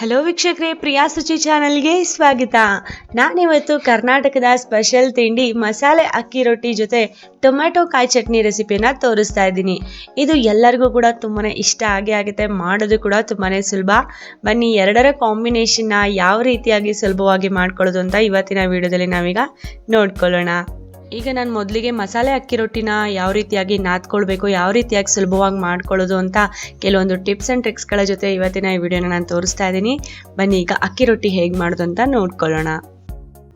Hello ವೀಕ್ಷಕರೇ, ಪ್ರಿಯಾ ಸುಚಿ ಚಾನಲ್ಗೆ ಸ್ವಾಗತ. ನಾನಿವತ್ತು ಕರ್ನಾಟಕದ ಸ್ಪೆಷಲ್ ತಿಂಡಿ ಮಸಾಲೆ ಅಕ್ಕಿ ರೊಟ್ಟಿ ಜೊತೆ ಟೊಮ್ಯಾಟೊ ಕಾಯಿ ಚಟ್ನಿ ರೆಸಿಪಿನ ತೋರಿಸ್ತಾ ಇದ್ದೀನಿ. ಇದು ಎಲ್ಲರಿಗೂ ಕೂಡ ತುಂಬಾ ಇಷ್ಟ ಆಗೇ ಆಗುತ್ತೆ, ಮಾಡೋದು ಕೂಡ ತುಂಬಾ ಸುಲಭ. ಬನ್ನಿ, ಎರಡರ ಕಾಂಬಿನೇಷನ್ನ ಯಾವ ರೀತಿಯಾಗಿ ಸುಲಭವಾಗಿ ಮಾಡ್ಕೊಳ್ಳೋದು ಅಂತ ಇವತ್ತಿನ ವಿಡಿಯೋದಲ್ಲಿ ನಾವೀಗ ನೋಡ್ಕೊಳ್ಳೋಣ. ಈಗ ನಾನು ಮೊದಲಿಗೆ ಮಸಾಲೆ ಅಕ್ಕಿ ರೊಟ್ಟಿನ ಯಾವ ರೀತಿಯಾಗಿ ನಾದ್ಕೊಳ್ಬೇಕು, ಯಾವ ರೀತಿಯಾಗಿ ಸುಲಭವಾಗಿ ಮಾಡ್ಕೊಳ್ಳೋದು ಅಂತ ಕೆಲವೊಂದು ಟಿಪ್ಸ್ ಆ್ಯಂಡ್ ಟ್ರಿಕ್ಸ್ಗಳ ಜೊತೆ ಇವತ್ತಿನ ಈ ವಿಡಿಯೋನ ನಾನು ತೋರಿಸ್ತಾ ಇದ್ದೀನಿ. ಬನ್ನಿ, ಈಗ ಅಕ್ಕಿ ರೊಟ್ಟಿ ಹೇಗೆ ಮಾಡೋದು ಅಂತ ನೋಡ್ಕೊಳ್ಳೋಣ.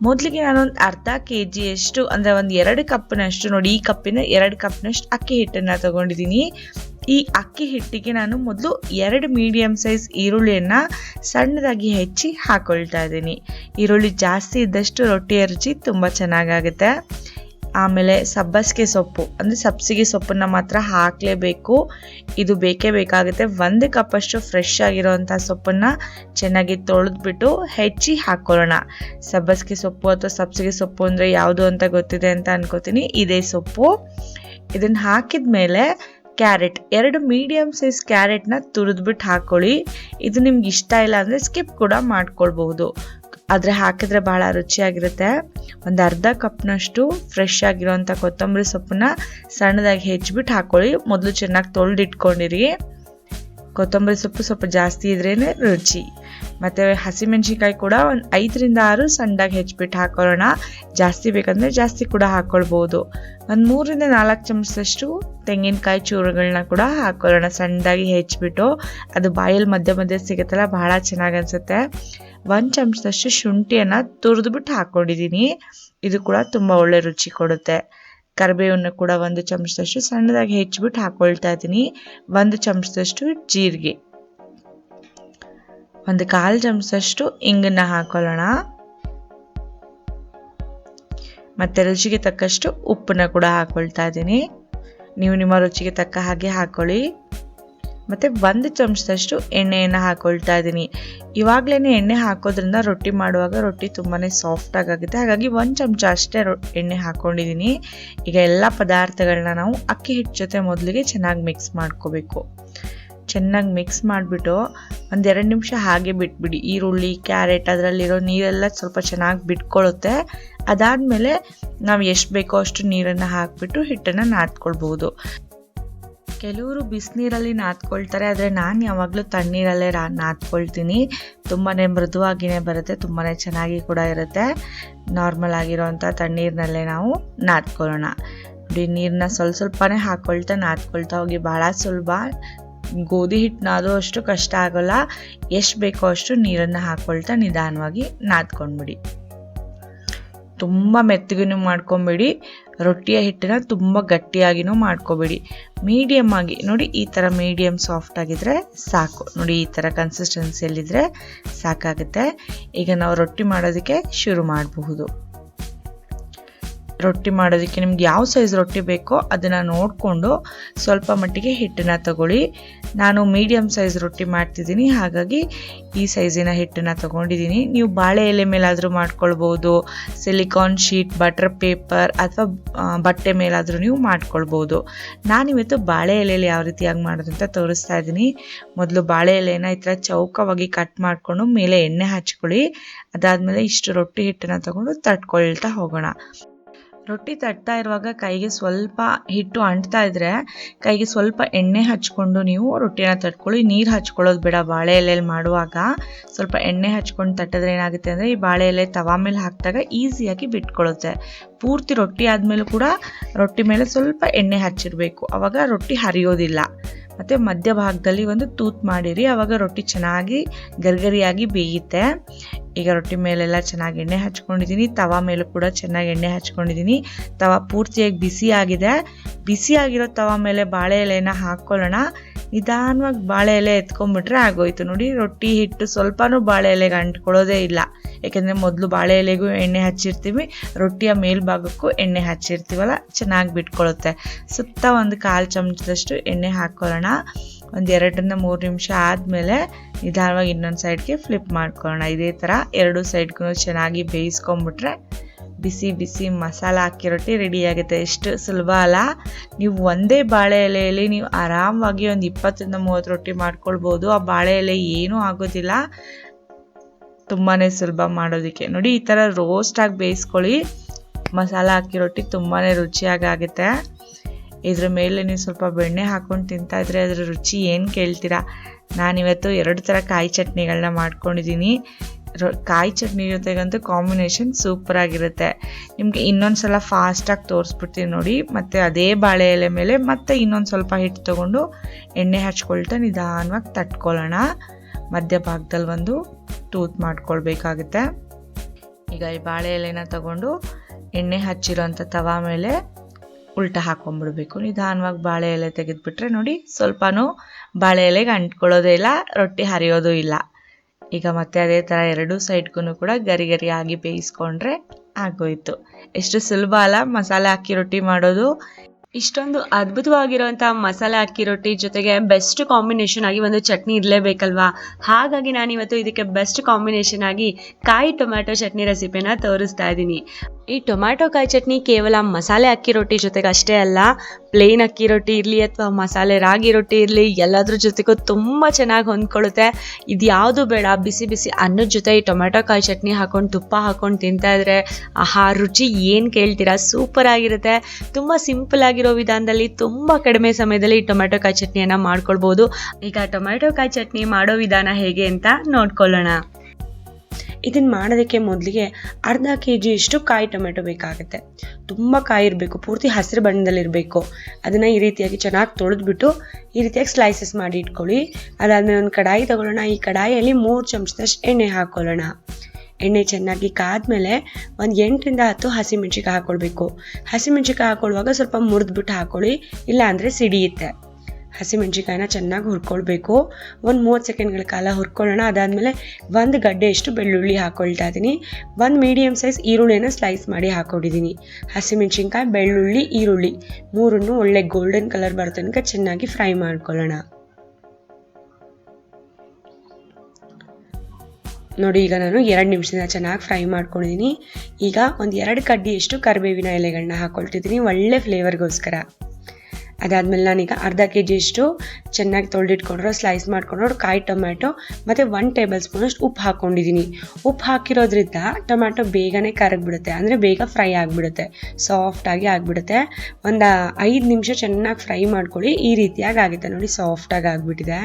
ಮೊದಲಿಗೆ ನಾನೊಂದು ಅರ್ಧ ಕೆ ಜಿಯಷ್ಟು ಅಂದರೆ ಒಂದು ಎರಡು ಕಪ್ನಷ್ಟು ನೋಡಿ, ಈ ಕಪ್ಪಿನ ಎರಡು ಕಪ್ನಷ್ಟು ಅಕ್ಕಿ ಹಿಟ್ಟನ್ನು ತಗೊಂಡಿದ್ದೀನಿ. ಈ ಅಕ್ಕಿ ಹಿಟ್ಟಿಗೆ ನಾನು ಮೊದಲು ಎರಡು ಮೀಡಿಯಮ್ ಸೈಜ್ ಈರುಳ್ಳಿಯನ್ನು ಸಣ್ಣದಾಗಿ ಹೆಚ್ಚಿ ಹಾಕ್ಕೊಳ್ತಾ ಇದ್ದೀನಿ. ಈರುಳ್ಳಿ ಜಾಸ್ತಿ ಇದ್ದಷ್ಟು ರೊಟ್ಟಿ ರುಚಿ ತುಂಬ ಚೆನ್ನಾಗಾಗುತ್ತೆ. ಆಮೇಲೆ ಸಬ್ಬಸಿಗೆ ಸೊಪ್ಪು, ಅಂದರೆ ಸಬ್ಸಿಗೆ ಸೊಪ್ಪನ್ನು ಮಾತ್ರ ಹಾಕಲೇಬೇಕು. ಇದು ಬೇಕೇ ಬೇಕಾಗುತ್ತೆ. ಒಂದು ಕಪ್ಪಷ್ಟು ಫ್ರೆಶ್ ಆಗಿರೋವಂಥ ಸೊಪ್ಪನ್ನು ಚೆನ್ನಾಗಿ ತೊಳೆದ್ಬಿಟ್ಟು ಹೆಚ್ಚಿ ಹಾಕ್ಕೊಳ್ಳೋಣ ಸಬ್ಬಸಿಗೆ ಸೊಪ್ಪು ಅಥವಾ ಸಬ್ಸಿಗೆ ಸೊಪ್ಪು ಅಂದರೆ ಯಾವುದು ಅಂತ ಗೊತ್ತಿದೆ ಅಂತ ಅನ್ಕೋತೀನಿ. ಇದೇ ಸೊಪ್ಪು. ಇದನ್ನು ಹಾಕಿದ ಮೇಲೆ ಕ್ಯಾರೆಟ್. ಎರಡು ಮೀಡಿಯಮ್ ಸೈಜ್ ಕ್ಯಾರೆಟ್ನ ತುರಿದ್ಬಿಟ್ಟು ಹಾಕ್ಕೊಳ್ಳಿ ಇದು ನಿಮ್ಗೆ ಇಷ್ಟ ಇಲ್ಲ ಅಂದರೆ ಸ್ಕಿಪ್ ಕೂಡ ಮಾಡ್ಕೊಳ್ಬಹುದು. ಆದರೆ ಹಾಕಿದ್ರೆ ಭಾಳ ರುಚಿಯಾಗಿರುತ್ತೆ. ಒಂದು ಅರ್ಧ ಕಪ್ನಷ್ಟು ಫ್ರೆಶ್ ಆಗಿರೋಂಥ ಕೊತ್ತಂಬರಿ ಸೊಪ್ಪನ್ನ ಸಣ್ಣದಾಗಿ ಹೆಚ್ಚಿಬಿಟ್ಟು ಹಾಕ್ಕೊಳ್ಳಿ ಮೊದಲು ಚೆನ್ನಾಗಿ ತೊಳೆದಿಟ್ಕೊಂಡಿರಿ. ಕೊತ್ತಂಬರಿ ಸೊಪ್ಪು ಸ್ವಲ್ಪ ಜಾಸ್ತಿ ಇದ್ರೇ ರುಚಿ. ಮತ್ತು ಹಸಿಮೆಣ್ಸಿನ್ಕಾಯಿ ಕೂಡ ಒಂದು ಐದರಿಂದ ಆರು ಸಣ್ಣದಾಗಿ ಹೆಚ್ಚಿಬಿಟ್ಟು ಹಾಕೊಳ್ಳೋಣ. ಜಾಸ್ತಿ ಬೇಕಂದರೆ ಜಾಸ್ತಿ ಕೂಡ ಹಾಕ್ಕೊಳ್ಬೋದು ಒಂದು ಮೂರರಿಂದ ನಾಲ್ಕು ಚಮಚದಷ್ಟು ತೆಂಗಿನಕಾಯಿ ಚೂರುಗಳನ್ನ ಕೂಡ ಹಾಕೊಳ್ಳೋಣ. ಸಣ್ಣದಾಗಿ ಹೆಚ್ಚಿಬಿಟ್ಟು ಅದು ಬಾಯಲ್ಲಿ ಮಧ್ಯೆ ಮಧ್ಯೆ ಸಿಗುತ್ತಲ್ಲ ಭಾಳ ಚೆನ್ನಾಗಿ ಅನಿಸುತ್ತೆ. ಒಂದು ಚಮಚದಷ್ಟು ಶುಂಠಿಯನ್ನು ತುರಿದ್ಬಿಟ್ಟು ಹಾಕ್ಕೊಂಡಿದ್ದೀನಿ ಇದು ಕೂಡ ತುಂಬ ಒಳ್ಳೆ ರುಚಿ ಕೊಡುತ್ತೆ. ಕರಿಬೇವನ್ನು ಕೂಡ ಒಂದು ಚಮಚದಷ್ಟು ಸಣ್ಣದಾಗಿ ಹೆಚ್ಚಿಬಿಟ್ಟು ಹಾಕ್ಕೊಳ್ತಾ ಇದ್ದೀನಿ ಒಂದು ಚಮಚದಷ್ಟು ಜೀರಿಗೆ. ಒಂದು ಕಾಲು ಚಮಚದಷ್ಟು ಇಂಗನ್ನ ಹಾಕೊಳ್ಳೋಣ. ಮತ್ತೆ ರುಚಿಗೆ ತಕ್ಕಷ್ಟು ಉಪ್ಪನ್ನ ಕೂಡ ಹಾಕೊಳ್ತಾ ಇದ್ದೀನಿ ನೀವು ನಿಮ್ಮ ರುಚಿಗೆ ತಕ್ಕ ಹಾಗೆ ಹಾಕೊಳ್ಳಿ. ಮತ್ತು ಒಂದು ಚಮಚದಷ್ಟು ಎಣ್ಣೆಯನ್ನು ಹಾಕೊಳ್ತಾ ಇದ್ದೀನಿ. ಇವಾಗಲೇ ಎಣ್ಣೆ ಹಾಕೋದ್ರಿಂದ ರೊಟ್ಟಿ ಮಾಡುವಾಗ ರೊಟ್ಟಿ ತುಂಬಾ ಸಾಫ್ಟ್ ಆಗುತ್ತೆ ಹಾಗಾಗಿ ಒಂದು ಚಮಚ ಅಷ್ಟೇ ರೊ, ಎಣ್ಣೆ ಹಾಕ್ಕೊಂಡಿದ್ದೀನಿ ಈಗ ಎಲ್ಲ ಪದಾರ್ಥಗಳನ್ನ ನಾವು ಅಕ್ಕಿ ಹಿಟ್ಟು ಜೊತೆ ಮೊದಲಿಗೆ ಚೆನ್ನಾಗಿ ಮಿಕ್ಸ್ ಮಾಡ್ಕೋಬೇಕು. ಚೆನ್ನಾಗಿ ಮಿಕ್ಸ್ ಮಾಡಿಬಿಟ್ಟು ಒಂದೆರಡು ನಿಮಿಷ ಹಾಗೆ ಬಿಟ್ಬಿಡಿ. ಈರುಳ್ಳಿ, ಕ್ಯಾರೆಟ್ ಅದರಲ್ಲಿರೋ ನೀರೆಲ್ಲ ಸ್ವಲ್ಪ ಚೆನ್ನಾಗಿ ಬಿಟ್ಕೊಳ್ಳುತ್ತೆ ಅದಾದಮೇಲೆ ನಾವು ಎಷ್ಟು ಬೇಕೋ ಅಷ್ಟು ನೀರನ್ನು ಹಾಕಿಬಿಟ್ಟು ಹಿಟ್ಟನ್ನು ನಾದ್ಕೊಳ್ಬೋದು ಕೆಲವರು ಬಿಸಿನೀರಲ್ಲಿ ನಾದ್ಕೊಳ್ತಾರೆ, ಆದರೆ ನಾನು ಯಾವಾಗಲೂ ತಣ್ಣೀರಲ್ಲೇ ರಾ, ನಾದ್ಕೊಳ್ತೀನಿ. ತುಂಬಾ ಮೃದುವಾಗಿಯೇ ಬರುತ್ತೆ ತುಂಬಾ ಚೆನ್ನಾಗಿ ಕೂಡ ಇರುತ್ತೆ. ನಾರ್ಮಲ್ ಆಗಿರೋವಂಥ ತಣ್ಣೀರಿನಲ್ಲೇ ನಾವು ನಾದ್ಕೊಳ್ಳೋಣ. ನೋಡಿ ನೀರನ್ನ ಸ್ವಲ್ಪ ಸ್ವಲ್ಪನೇ ಹಾಕ್ಕೊಳ್ತಾ ನಾದ್ಕೊಳ್ತಾ ಹೋಗಿ ಭಾಳ ಸುಲಭ. ಗೋಧಿ ಹಿಟ್ಟು ನಾದೋ ಅಷ್ಟು ಕಷ್ಟ ಆಗೋಲ್ಲ. ಎಷ್ಟು ಬೇಕೋ ಅಷ್ಟು ನೀರನ್ನು ಹಾಕ್ಕೊಳ್ತಾ ನಿಧಾನವಾಗಿ ನಾದ್ಕೊಂಡ್ಬಿಡಿ. ತುಂಬ ಮೆತ್ತಗೂ ಮಾಡ್ಕೊಬೇಡಿ. ರೊಟ್ಟಿಯ ಹಿಟ್ಟನ್ನು ತುಂಬ ಗಟ್ಟಿಯಾಗಿನೂ ಮಾಡ್ಕೋಬೇಡಿ. ಮೀಡಿಯಮ್ ಆಗಿ, ನೋಡಿ ಈ ಥರ ಮೀಡಿಯಮ್ ಸಾಫ್ಟ್ ಆಗಿದ್ರೆ ಸಾಕು. ನೋಡಿ ಈ ಥರ ಕನ್ಸಿಸ್ಟೆನ್ಸಿಯಲ್ಲಿದ್ದರೆ ಸಾಕಾಗುತ್ತೆ. ಈಗ ನಾವು ರೊಟ್ಟಿ ಮಾಡೋದಕ್ಕೆ ಶುರು ಮಾಡಬಹುದು. ರೊಟ್ಟಿ ಮಾಡೋದಕ್ಕೆ ನಿಮ್ಗೆ ಯಾವ ಸೈಜ್ ರೊಟ್ಟಿ ಬೇಕೋ ಅದನ್ನು ನೋಡಿಕೊಂಡು ಸ್ವಲ್ಪ ಮಟ್ಟಿಗೆ ಹಿಟ್ಟನ್ನು ತಗೊಳ್ಳಿ. ನಾನು ಮೀಡಿಯಮ್ ಸೈಜ್ ರೊಟ್ಟಿ ಮಾಡ್ತಿದ್ದೀನಿ, ಹಾಗಾಗಿ ಈ ಸೈಜಿನ ಹಿಟ್ಟನ್ನು ತಗೊಂಡಿದ್ದೀನಿ. ನೀವು ಬಾಳೆ ಎಲೆ ಮೇಲಾದರೂ ಮಾಡ್ಕೊಳ್ಬೋದು ಸಿಲಿಕಾನ್ ಶೀಟ್ ಬಟರ್ ಪೇಪರ್ ಅಥವಾ ಬಟ್ಟೆ ಮೇಲಾದರೂ ನೀವು ಮಾಡ್ಕೊಳ್ಬೋದು. ನಾನಿವತ್ತು ಬಾಳೆ ಎಲೆಯಲ್ಲಿ ಯಾವ ರೀತಿಯಾಗಿ ಮಾಡೋದು ಅಂತ ತೋರಿಸ್ತಾ ಇದ್ದೀನಿ. ಮೊದಲು ಬಾಳೆ ಎಲೆನ ಈ ಥರ ಚೌಕವಾಗಿ ಕಟ್ ಮಾಡಿಕೊಂಡು ಮೇಲೆ ಎಣ್ಣೆ ಹಚ್ಕೊಳ್ಳಿ. ಅದಾದಮೇಲೆ ಇಷ್ಟು ರೊಟ್ಟಿ ಹಿಟ್ಟನ್ನು ತಗೊಂಡು ತಟ್ಕೊಳ್ತಾ ಹೋಗೋಣ. ರೊಟ್ಟಿ ತಟ್ತಾ ಇರುವಾಗ ಕೈಗೆ ಸ್ವಲ್ಪ ಹಿಟ್ಟು ಅಂಟ್ತಾ ಇದ್ರೆ ಕೈಗೆ ಸ್ವಲ್ಪ ಎಣ್ಣೆ ಹಚ್ಕೊಂಡು ನೀವು ರೊಟ್ಟಿನ ತಟ್ಕೊಳ್ಳಿ. ನೀರು ಹಚ್ಕೊಳ್ಳೋದು ಬೇಡ. ಬಾಳೆ ಎಲೆಯಲ್ಲಿ ಮಾಡುವಾಗ ಸ್ವಲ್ಪ ಎಣ್ಣೆ ಹಚ್ಕೊಂಡು ತಟ್ಟಿದ್ರೆ ಏನಾಗುತ್ತೆ ಅಂದರೆ ಈ ಬಾಳೆ ಎಲೆ ತವಾ ಮೇಲೆ ಹಾಕಿದಾಗ ಈಸಿಯಾಗಿ ಬಿಟ್ಕೊಳ್ಳುತ್ತೆ. ಪೂರ್ತಿ ರೊಟ್ಟಿ ಆದಮೇಲೂ ಕೂಡ ರೊಟ್ಟಿ ಮೇಲೆ ಸ್ವಲ್ಪ ಎಣ್ಣೆ ಹಚ್ಚಿರಬೇಕು. ಆವಾಗ ರೊಟ್ಟಿ ಹರಿಯೋದಿಲ್ಲ. ಮತ್ತು ಮಧ್ಯಭಾಗದಲ್ಲಿ ಒಂದು ತೂತ್ ಮಾಡಿರಿ. ಆವಾಗ ರೊಟ್ಟಿ ಚೆನ್ನಾಗಿ ಗರಿಗರಿಯಾಗಿ ಬೇಯುತ್ತೆ. ಈಗ ರೊಟ್ಟಿ ಮೇಲೆಲ್ಲ ಚೆನ್ನಾಗಿ ಎಣ್ಣೆ ಹಚ್ಕೊಂಡಿದ್ದೀನಿ. ತವಾ ಮೇಲೂ ಕೂಡ ಚೆನ್ನಾಗಿ ಎಣ್ಣೆ ಹಚ್ಕೊಂಡಿದ್ದೀನಿ. ತವಾ ಪೂರ್ತಿಯಾಗಿ ಬಿಸಿ ಆಗಿದೆ. ಬಿಸಿ ಆಗಿರೋ ತವಾ ಮೇಲೆ ಬಾಳೆ ಎಲೆನ ಹಾಕ್ಕೊಳ್ಳೋಣ ನಿಧಾನವಾಗಿ ಬಾಳೆ ಎಲೆ ಎತ್ಕೊಂಡ್ಬಿಟ್ರೆ ಆಗೋಯ್ತು ನೋಡಿ. ರೊಟ್ಟಿ ಹಿಟ್ಟು ಸ್ವಲ್ಪನೂ ಬಾಳೆ ಎಲೆಗೆ ಅಂಟ್ಕೊಳ್ಳೋದೇ ಇಲ್ಲ. ಯಾಕೆಂದರೆ ಮೊದಲು ಬಾಳೆ ಎಲೆಗೂ ಎಣ್ಣೆ ಹಚ್ಚಿರ್ತೀವಿ. ರೊಟ್ಟಿಯ ಮೇಲ್ಭಾಗಕ್ಕೂ ಎಣ್ಣೆ ಹಚ್ಚಿರ್ತೀವಲ್ಲ, ಚೆನ್ನಾಗಿ ಬಿಟ್ಕೊಳ್ಳುತ್ತೆ. ಸುತ್ತ ಒಂದು ಕಾಲು ಚಮಚದಷ್ಟು ಎಣ್ಣೆ ಹಾಕ್ಕೊಳ್ಳೋಣ ಒಂದು ಎರಡರಿಂದ ಮೂರು ನಿಮಿಷ ಆದಮೇಲೆ ನಿಧಾನವಾಗಿ ಇನ್ನೊಂದು ಸೈಡ್ಗೆ ಫ್ಲಿಪ್ ಮಾಡ್ಕೊಳ್ಳೋಣ. ಇದೇ ಥರ ಎರಡು ಸೈಡ್ಗೂ ಚೆನ್ನಾಗಿ ಬೇಯಿಸ್ಕೊಂಬಿಟ್ರೆ ಬಿಸಿ ಬಿಸಿ ಮಸಾಲ ಹಾಕಿ ರೊಟ್ಟಿ ರೆಡಿ ಆಗುತ್ತೆ. ಎಷ್ಟು ಸುಲಭ ಅಲ್ಲ. ನೀವು ಒಂದೇ ಬಾಳೆ ಎಲೆಯಲ್ಲಿ ನೀವು ಆರಾಮವಾಗಿ ಒಂದು ಇಪ್ಪತ್ತರಿಂದ ಮೂವತ್ತು ರೊಟ್ಟಿ ಮಾಡ್ಕೊಳ್ಬೋದು. ಆ ಬಾಳೆ ಎಲೆ ಏನೂ ಆಗೋದಿಲ್ಲ. ತುಂಬಾ ಸುಲಭ ಮಾಡೋದಕ್ಕೆ. ನೋಡಿ, ಈ ಥರ ರೋಸ್ಟಾಗಿ ಬೇಯಿಸ್ಕೊಳ್ಳಿ. ಮಸಾಲ ಹಾಕಿ ರೊಟ್ಟಿ ತುಂಬಾ ರುಚಿಯಾಗಿ ಆಗುತ್ತೆ ಇದ್ರ ಮೇಲೆ ನೀವು ಸ್ವಲ್ಪ ಬೆಣ್ಣೆ ಹಾಕೊಂಡು ತಿಂತಾ ಇದ್ರೆ ಅದ್ರ ರುಚಿ ಏನು ಕೇಳ್ತೀರಾ? ನಾನಿವತ್ತು ಎರಡು ಥರ ಕಾಯಿ ಚಟ್ನಿಗಳನ್ನ ಮಾಡ್ಕೊಂಡಿದ್ದೀನಿ. ಕಾಯಿ ಚಟ್ನಿ ಜೊತೆಗಂತೂ ಕಾಂಬಿನೇಷನ್ ಸೂಪರಾಗಿರುತ್ತೆ ನಿಮಗೆ ಇನ್ನೊಂದು ಸಲ ಫಾಸ್ಟಾಗಿ ತೋರಿಸ್ಬಿಡ್ತೀನಿ ನೋಡಿ. ಮತ್ತು ಅದೇ ಬಾಳೆ ಎಲೆ ಮೇಲೆ ಮತ್ತೆ ಇನ್ನೊಂದು ಸ್ವಲ್ಪ ಹಿಟ್ಟು ತೊಗೊಂಡು ಎಣ್ಣೆ ಹಚ್ಕೊಳ್ತಾ ನಿಧಾನವಾಗಿ ತಟ್ಕೊಳ್ಳೋಣ. ಮಧ್ಯ ಭಾಗದಲ್ಲಿ ಒಂದು ತೂತ್ ಮಾಡ್ಕೊಳ್ಬೇಕಾಗುತ್ತೆ. ಈಗ ಈ ಬಾಳೆ ಎಲೆನ ತಗೊಂಡು ಎಣ್ಣೆ ಹಚ್ಚಿರೋಂಥ ತವಾ ಮೇಲೆ ಉಲ್ಟ ಹಾಕೊಂಡ್ಬಿಡ್ಬೇಕು. ನಿಧಾನವಾಗಿ ಬಾಳೆ ಎಲೆ ತೆಗೆದುಬಿಟ್ರೆ ನೋಡಿ ಸ್ವಲ್ಪನೂ ಬಾಳೆ ಎಲೆಗೆ ಅಂಟ್ಕೊಳ್ಳೋದೇ ಇಲ್ಲ, ರೊಟ್ಟಿ ಹರಿಯೋದು ಇಲ್ಲ. ಈಗ ಮತ್ತೆ ಅದೇ ಥರ ಎರಡೂ ಸೈಡ್ಗೂ ಕೂಡ ಗರಿ ಗರಿಯಾಗಿ ಬೇಯಿಸ್ಕೊಂಡ್ರೆ ಆಗೋಯ್ತು. ಎಷ್ಟು ಸುಲಭ ಅಲ್ಲ, ಮಸಾಲೆ ಅಕ್ಕಿ ರೊಟ್ಟಿ ಮಾಡೋದು. ಇಷ್ಟೊಂದು ಅದ್ಭುತವಾಗಿರುವಂಥ ಮಸಾಲೆ ಅಕ್ಕಿ ರೊಟ್ಟಿ ಜೊತೆಗೆ ಬೆಸ್ಟ್ ಕಾಂಬಿನೇಷನ್ ಆಗಿ ಒಂದು ಚಟ್ನಿ ಇರಲೇಬೇಕಲ್ವಾ? ಹಾಗಾಗಿ ನಾನು ಇವತ್ತು ಇದಕ್ಕೆ ಬೆಸ್ಟ್ ಕಾಂಬಿನೇಷನ್ ಆಗಿ ಕಾಯಿ ಟೊಮ್ಯಾಟೊ ಚಟ್ನಿ ರೆಸಿಪಿನ ತೋರಿಸ್ತಾ ಇದ್ದೀನಿ. ಈ ಟೊಮ್ಯಾಟೊ ಕಾಯಿ ಚಟ್ನಿ ಕೇವಲ ಮಸಾಲೆ ಅಕ್ಕಿ ರೊಟ್ಟಿ ಜೊತೆಗೆ ಅಷ್ಟೇ ಅಲ್ಲ ಪ್ಲೇನ್ ಅಕ್ಕಿ ರೊಟ್ಟಿ ಇರಲಿ ಅಥವಾ ಮಸಾಲೆ ರಾಗಿ ರೊಟ್ಟಿ ಇರಲಿ, ಎಲ್ಲದ್ರ ಜೊತೆಗೂ ತುಂಬ ಚೆನ್ನಾಗಿ ಹೊಂದ್ಕೊಳ್ಳುತ್ತೆ. ಇದು ಯಾವುದು ಬೇಡ, ಬಿಸಿ ಬಿಸಿ ಅನ್ನದ ಜೊತೆ ಈ ಟೊಮ್ಯಾಟೊ ಕಾಯಿ ಚಟ್ನಿ ಹಾಕೊಂಡು, ತುಪ್ಪ ಹಾಕೊಂಡು ತಿಂತಾ ಇದ್ರೆ ಆಹಾ, ರುಚಿ ಏನು ಕೇಳ್ತೀರಾ? ಸೂಪರ್ ಆಗಿರುತ್ತೆ. ತುಂಬ ಸಿಂಪಲ್ ಆಗಿರೋ ವಿಧಾನದಲ್ಲಿ ತುಂಬ ಕಡಿಮೆ ಸಮಯದಲ್ಲಿ ಈ ಟೊಮ್ಯಾಟೊ ಕಾಯಿ ಚಟ್ನಿಯನ್ನು ಮಾಡ್ಕೊಳ್ಬೋದು. ಈಗ ಟೊಮ್ಯಾಟೊ ಕಾಯಿ ಚಟ್ನಿ ಮಾಡೋ ವಿಧಾನ ಹೇಗೆ ಅಂತ ನೋಡ್ಕೊಳ್ಳೋಣ. ಇದನ್ನು ಮಾಡೋದಕ್ಕೆ ಮೊದಲಿಗೆ ಅರ್ಧ ಕೆ ಜಿಯಷ್ಟು ಕಾಯಿ ಟೊಮೆಟೊ ಬೇಕಾಗುತ್ತೆ. ತುಂಬ ಕಾಯಿ ಇರಬೇಕು, ಪೂರ್ತಿ ಹಸಿರು ಬಣ್ಣದಲ್ಲಿರಬೇಕು. ಅದನ್ನು ಈ ರೀತಿಯಾಗಿ ಚೆನ್ನಾಗಿ ತೊಳೆದ್ಬಿಟ್ಟು ಈ ರೀತಿಯಾಗಿ ಸ್ಲೈಸಸ್ ಮಾಡಿ ಇಟ್ಕೊಳ್ಳಿ. ಅದಾದಮೇಲೆ ಒಂದು ಕಡಾಯಿ ತಗೊಳ್ಳೋಣ. ಈ ಕಡಾಯಿಯಲ್ಲಿ ಮೂರು ಚಮಚದಷ್ಟು ಎಣ್ಣೆ ಹಾಕ್ಕೊಳ್ಳೋಣ ಎಣ್ಣೆ ಚೆನ್ನಾಗಿ ಕಾದ್ಮೇಲೆ ಒಂದು ಎಂಟರಿಂದ ಹತ್ತು ಹಸಿಮೆಣ್ಸಿಕಾಯಿ ಹಾಕ್ಕೊಳ್ಬೇಕು ಹಸಿಮೆಣ್ಸಿಕಾಯಿ ಹಾಕ್ಕೊಳ್ಳುವಾಗ ಸ್ವಲ್ಪ ಮುರಿದ್ಬಿಟ್ಟು ಹಾಕ್ಕೊಳ್ಳಿ ಇಲ್ಲಾಂದರೆ ಸಿಡಿಯುತ್ತೆ. ಹಸಿಮೆಣ್ಸಿಕಾಯಿನ ಚೆನ್ನಾಗಿ ಹುರ್ಕೊಳ್ಬೇಕು. ಒಂದು ಮೂವತ್ತು ಸೆಕೆಂಡ್ಗಳ ಕಾಲ ಹುರ್ಕೊಳ್ಳೋಣ. ಅದಾದಮೇಲೆ ಒಂದು ಗಡ್ಡೆಯಷ್ಟು ಬೆಳ್ಳುಳ್ಳಿ ಹಾಕ್ಕೊಳ್ತಾ ಇದ್ದೀನಿ ಒಂದು ಮೀಡಿಯಮ್ ಸೈಜ್ ಈರುಳ್ಳಿನ ಸ್ಲೈಸ್ ಮಾಡಿ ಹಾಕ್ಕೊಂಡಿದ್ದೀನಿ ಹಸಿಮೆಣ್ಸಿನ್ಕಾಯಿ ಬೆಳ್ಳುಳ್ಳಿ, ಈರುಳ್ಳಿ ಮೂರನ್ನು ಒಳ್ಳೆ ಗೋಲ್ಡನ್ ಕಲರ್ ಬರೋ ತನಕ ಚೆನ್ನಾಗಿ ಫ್ರೈ ಮಾಡ್ಕೊಳ್ಳೋಣ. ನೋಡಿ, ಈಗ ನಾನು ಎರಡು ನಿಮಿಷದಿಂದ ಚೆನ್ನಾಗಿ ಫ್ರೈ ಮಾಡ್ಕೊಂಡಿದ್ದೀನಿ ಈಗ ಒಂದು ಎರಡು ಕಡ್ಡಿಯಷ್ಟು ಕರಿಬೇವಿನ ಎಲೆಗಳನ್ನ ಹಾಕ್ಕೊಳ್ತಿದ್ದೀನಿ ಒಳ್ಳೆ ಫ್ಲೇವರ್ಗೋಸ್ಕರ ಅದಾದಮೇಲೆ ನಾನೀಗ ಅರ್ಧ ಕೆ ಜಿಯಷ್ಟು ಚೆನ್ನಾಗಿ ತೊಳೆದಿಟ್ಕೊಂಡ್ರೆ ಸ್ಲೈಸ್ ಮಾಡ್ಕೊಂಡ್ರು, ಕಾಯಿ ಟೊಮ್ಯಾಟೊ ಮತ್ತು ಒನ್ ಟೇಬಲ್ ಸ್ಪೂನಷ್ಟು ಉಪ್ಪು ಹಾಕ್ಕೊಂಡಿದ್ದೀನಿ ಉಪ್ಪು ಹಾಕಿರೋದ್ರಿಂದ ಟೊಮ್ಯಾಟೊ ಬೇಗನೆ ಕರಗಿಬಿಡುತ್ತೆ, ಅಂದರೆ ಬೇಗ ಫ್ರೈ ಆಗಿಬಿಡುತ್ತೆ ಸಾಫ್ಟಾಗಿ ಆಗಿಬಿಡುತ್ತೆ. ಒಂದು ಐದು ನಿಮಿಷ ಚೆನ್ನಾಗಿ ಫ್ರೈ ಮಾಡ್ಕೊಳ್ಳಿ, ಈ ರೀತಿಯಾಗಿ ಆಗುತ್ತೆ ನೋಡಿ ಸಾಫ್ಟಾಗಿ ಆಗಿಬಿಟ್ಟಿದೆ.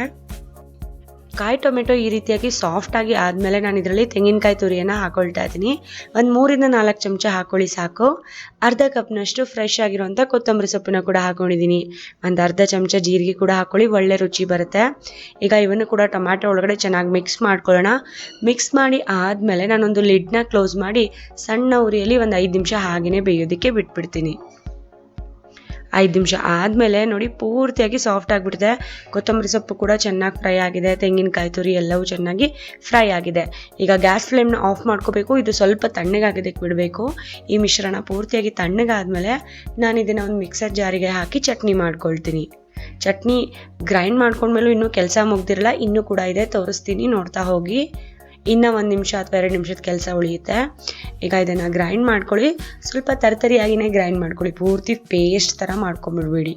ಕಾಯಿ ಟೊಮೆಟೊ ಈ ರೀತಿಯಾಗಿ ಸಾಫ್ಟಾಗಿ ಆದಮೇಲೆ ನಾನು ಇದರಲ್ಲಿ ತೆಂಗಿನಕಾಯಿ ತುರಿಯನ್ನು ಹಾಕೊಳ್ತಾ ಇದ್ದೀನಿ. ಒಂದು ಮೂರಿಂದ ನಾಲ್ಕು ಚಮಚ ಹಾಕೊಳ್ಳಿ ಸಾಕು. ಅರ್ಧ ಕಪ್ನಷ್ಟು ಫ್ರೆಶ್ ಆಗಿರುವಂಥ ಕೊತ್ತಂಬರಿ ಸೊಪ್ಪನ್ನ ಕೂಡ ಹಾಕೊಂಡಿದ್ದೀನಿ. ಒಂದು ಅರ್ಧ ಚಮಚ ಜೀರಿಗೆ ಕೂಡ ಹಾಕೊಳ್ಳಿ, ಒಳ್ಳೆ ರುಚಿ ಬರುತ್ತೆ. ಈಗ ಇವನ್ನು ಕೂಡ ಟೊಮ್ಯಾಟೊ ಒಳಗಡೆ ಚೆನ್ನಾಗಿ ಮಿಕ್ಸ್ ಮಾಡ್ಕೊಳ್ಳೋಣ. ಮಿಕ್ಸ್ ಮಾಡಿ ಆದಮೇಲೆ ನಾನೊಂದು ಲಿಡ್ನ ಕ್ಲೋಸ್ ಮಾಡಿ ಸಣ್ಣ ಉರಿಯಲ್ಲಿ ಒಂದು ಐದು ನಿಮಿಷ ಹಾಗೆಯೇ ಬೇಯೋದಕ್ಕೆ ಬಿಟ್ಬಿಡ್ತೀನಿ. ಐದು ನಿಮಿಷ ಆದಮೇಲೆ ನೋಡಿ ಪೂರ್ತಿಯಾಗಿ ಸಾಫ್ಟ್ ಆಗಿಬಿಟ್ಟಿದೆ. ಕೊತ್ತಂಬರಿ ಸೊಪ್ಪು ಕೂಡ ಚೆನ್ನಾಗಿ ಫ್ರೈ ಆಗಿದೆ. ತೆಂಗಿನಕಾಯಿ ತುರಿ ಎಲ್ಲವೂ ಚೆನ್ನಾಗಿ ಫ್ರೈ ಆಗಿದೆ. ಈಗ ಗ್ಯಾಸ್ ಫ್ಲೇಮ್ನ ಆಫ್ ಮಾಡ್ಕೋಬೇಕು. ಇದು ಸ್ವಲ್ಪ ತಣ್ಣಗಾಗೋದಕ್ಕೆ ಬಿಡಬೇಕು. ಈ ಮಿಶ್ರಣ ಪೂರ್ತಿಯಾಗಿ ತಣ್ಣಗಾದ್ಮೇಲೆ ನಾನು ಇದನ್ನು ಒಂದು ಮಿಕ್ಸರ್ ಜಾರಿಗೆ ಹಾಕಿ ಚಟ್ನಿ ಮಾಡ್ಕೊಳ್ತೀನಿ. ಚಟ್ನಿ ಗ್ರೈಂಡ್ ಮಾಡ್ಕೊಂಡ್ಮೇಲೂ ಇನ್ನೂ ಕೆಲಸ ಮುಗ್ದಿರಲ್ಲ, ಇನ್ನೂ ಕೂಡ ಇದೆ. ತೋರಿಸ್ತೀನಿ, ನೋಡ್ತಾ ಹೋಗಿ. ಇನ್ನೂ ಒಂದು ನಿಮಿಷ ಅಥವಾ ಎರಡು ನಿಮಿಷದ ಕೆಲಸ ಉಳಿಯುತ್ತೆ. ಈಗ ಇದನ್ನು ಗ್ರೈಂಡ್ ಮಾಡ್ಕೊಳ್ಳಿ. ಸ್ವಲ್ಪ ತರತರಿಯಾಗಿಯೇ ಗ್ರೈಂಡ್ ಮಾಡ್ಕೊಳ್ಳಿ. ಪೂರ್ತಿ ಪೇಸ್ಟ್ ಥರ ಮಾಡ್ಕೊಂಬಿಡ್ಬೇಡಿ.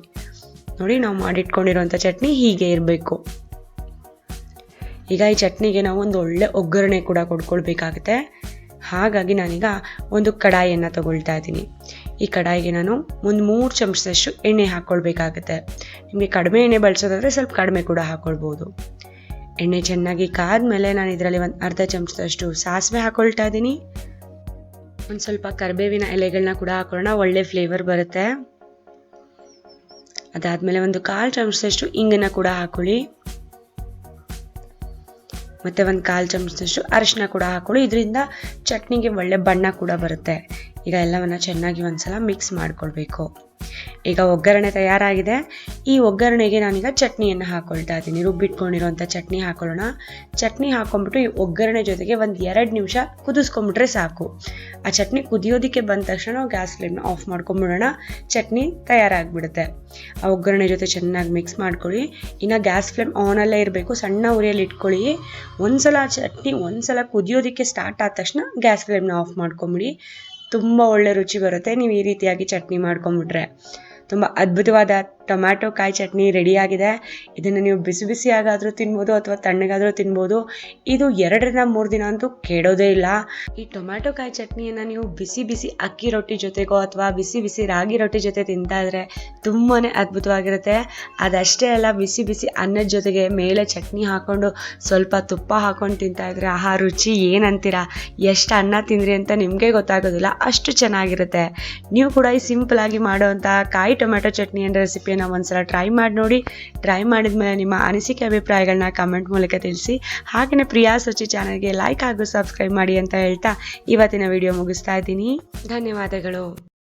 ನೋಡಿ ನಾವು ಮಾಡಿಟ್ಕೊಂಡಿರೋಂಥ ಚಟ್ನಿ ಹೀಗೆ ಇರಬೇಕು. ಈಗ ಈ ಚಟ್ನಿಗೆ ನಾವು ಒಂದು ಒಳ್ಳೆ ಒಗ್ಗರಣೆ ಕೂಡ ಕೊಡ್ಕೊಳ್ಬೇಕಾಗುತ್ತೆ. ಹಾಗಾಗಿ ನಾನೀಗ ಒಂದು ಕಡಾಯಿಯನ್ನು ತಗೊಳ್ತಾ ಇದ್ದೀನಿ. ಈ ಕಡಾಯಿಗೆ ನಾನು ಒಂದು ಮೂರು ಚಮಚದಷ್ಟು ಎಣ್ಣೆ ಹಾಕ್ಕೊಳ್ಬೇಕಾಗತ್ತೆ ನಿಮಗೆ ಕಡಿಮೆ ಎಣ್ಣೆ ಬಳಸೋದಾದರೆ ಸ್ವಲ್ಪ ಕಡಿಮೆ ಕೂಡ ಹಾಕ್ಕೊಳ್ಬೋದು ಎಣ್ಣೆ ಚೆನ್ನಾಗಿ ಕಾದ್ಮೇಲೆ ನಾನು ಇದರಲ್ಲಿ ಒಂದು ಅರ್ಧ ಚಮಚದಷ್ಟು ಸಾಸಿವೆ ಹಾಕೊಳ್ತಾ ಇದ್ದೀನಿ ಒಂದು ಸ್ವಲ್ಪ ಕರಿಬೇವಿನ ಎಲೆಗಳನ್ನ ಕೂಡ ಹಾಕೊಳ್ಳೋಣ, ಒಳ್ಳೆ ಫ್ಲೇವರ್ ಬರುತ್ತೆ. ಅದಾದಮೇಲೆ ಒಂದು ಕಾಲು ಚಮಚದಷ್ಟು ಇಂಗನ್ನ ಕೂಡ ಹಾಕೊಳ್ಳಿ. ಮತ್ತು ಒಂದು ಕಾಲು ಚಮಚದಷ್ಟು ಅರಿಶಿನ ಕೂಡ ಹಾಕೊಳ್ಳಿ. ಇದರಿಂದ ಚಟ್ನಿಗೆ ಒಳ್ಳೆ ಬಣ್ಣ ಕೂಡ ಬರುತ್ತೆ. ಈಗ ಎಲ್ಲವನ್ನು ಚೆನ್ನಾಗಿ ಒಂದ್ಸಲ ಮಿಕ್ಸ್ ಮಾಡ್ಕೊಳ್ಬೇಕು. ಈಗ ಒಗ್ಗರಣೆ ತಯಾರಾಗಿದೆ. ಈ ಒಗ್ಗರಣೆಗೆ ನಾನೀಗ ಚಟ್ನಿಯನ್ನು ಹಾಕೊಳ್ತಾ ಇದ್ದೀನಿ. ರುಬ್ಬಿಟ್ಕೊಂಡಿರೋಂಥ ಚಟ್ನಿ ಹಾಕೊಳ್ಳೋಣ. ಚಟ್ನಿ ಹಾಕೊಂಡ್ಬಿಟ್ಟು ಈ ಒಗ್ಗರಣೆ ಜೊತೆಗೆ ಒಂದು ಎರಡು ನಿಮಿಷ ಕುದಿಸ್ಕೊಂಬಿಟ್ರೆ ಸಾಕು. ಆ ಚಟ್ನಿ ಕುದಿಯೋದಕ್ಕೆ ಬಂದ ತಕ್ಷಣ ನಾವು ಗ್ಯಾಸ್ ಫ್ಲೇಮ್ನ ಆಫ್ ಮಾಡ್ಕೊಂಬಿಡೋಣ. ಚಟ್ನಿ ತಯಾರಾಗಿಬಿಡುತ್ತೆ. ಆ ಒಗ್ಗರಣೆ ಜೊತೆ ಚೆನ್ನಾಗಿ ಮಿಕ್ಸ್ ಮಾಡ್ಕೊಳ್ಳಿ. ಇನ್ನು ಗ್ಯಾಸ್ ಫ್ಲೇಮ್ ಆನಲ್ಲೇ ಇರಬೇಕು. ಸಣ್ಣ ಉರಿಯಲ್ಲಿ ಇಟ್ಕೊಳ್ಳಿ. ಒಂದ್ಸಲ ಆ ಚಟ್ನಿ ಒಂದ್ಸಲ ಕುದಿಯೋದಕ್ಕೆ ಸ್ಟಾರ್ಟ್ ಆದ ತಕ್ಷಣ ಗ್ಯಾಸ್ ಫ್ಲೇಮ್ನ ಆಫ್ ಮಾಡ್ಕೊಂಬಿಡಿ. ತುಂಬ ಒಳ್ಳೆ ರುಚಿ ಬರುತ್ತೆ. ನೀವು ಈ ರೀತಿಯಾಗಿ ಚಟ್ನಿ ಮಾಡ್ಕೊಂಬಿಟ್ರೆ ತುಂಬ ಅದ್ಭುತವಾದ ಟೊಮ್ಯಾಟೊ, ಕಾಯಿ ಚಟ್ನಿ ರೆಡಿಯಾಗಿದೆ ಇದನ್ನು ನೀವು ಬಿಸಿ ಬಿಸಿಯಾಗಾದರೂ ತಿನ್ಬೋದು ಅಥವಾ ತಣ್ಣಗಾದರೂ ತಿನ್ಬೋದು. ಇದು ಎರಡರಿಂದ ಮೂರು ದಿನ ಅಂತೂ ಕೆಡೋದೇ ಇಲ್ಲ. ಈ ಟೊಮ್ಯಾಟೊ, ಕಾಯಿ ಚಟ್ನಿಯನ್ನು ನೀವು ಬಿಸಿ ಬಿಸಿ ಅಕ್ಕಿ ರೊಟ್ಟಿ ಜೊತೆಗೋ ಅಥವಾ ಬಿಸಿ ಬಿಸಿ ರಾಗಿ ರೊಟ್ಟಿ ಜೊತೆ ತಿಂತಾ ಇದ್ರೆ ತುಂಬಾ ಅದ್ಭುತವಾಗಿರುತ್ತೆ. ಅದಷ್ಟೇ ಅಲ್ಲ, ಬಿಸಿ ಬಿಸಿ ಅನ್ನದ ಜೊತೆಗೆ ಮೇಲೆ ಚಟ್ನಿ ಹಾಕ್ಕೊಂಡು ಸ್ವಲ್ಪ ತುಪ್ಪ ಹಾಕ್ಕೊಂಡು ತಿಂತಾ ಇದ್ರೆ, ಆಹಾ, ರುಚಿ ಏನಂತೀರಾ? ಎಷ್ಟು ಅನ್ನ ತಿಂದ್ರಿ ಅಂತ ನಿಮಗೆ ಗೊತ್ತಾಗೋದಿಲ್ಲ. ಅಷ್ಟು ಚೆನ್ನಾಗಿರುತ್ತೆ. ನೀವು ಕೂಡ ಈ ಸಿಂಪಲ್ ಆಗಿ ಮಾಡುವಂತಹ ಕಾಯಿ ಟೊಮ್ಯಾಟೊ ಚಟ್ನಿ ಅನ್ನ ರೆಸಿಪಿಯನ್ನು ಒಂದ್ಸಲ ಟ್ರೈ ಮಾಡಿ ನೋಡಿ ಟ್ರೈ ಮಾಡಿದ್ಮೇಲೆ ನಿಮ್ಮ ಅನಿಸಿಕೆ ಅಭಿಪ್ರಾಯಗಳನ್ನ ಕಮೆಂಟ್ ಮೂಲಕ ತಿಳಿಸಿ. ಹಾಗೆಯೇ ಪ್ರಿಯಾ ಸಚಿ ಚಾನಲ್ಗೆ ಲೈಕ್ ಹಾಗೂ ಸಬ್ಸ್ಕ್ರೈಬ್ ಮಾಡಿ ಅಂತ ಹೇಳ್ತಾ ಇವತ್ತಿನ ವಿಡಿಯೋ ಮುಗಿಸ್ತಾ ಇದ್ದೀನಿ. ಧನ್ಯವಾದಗಳು.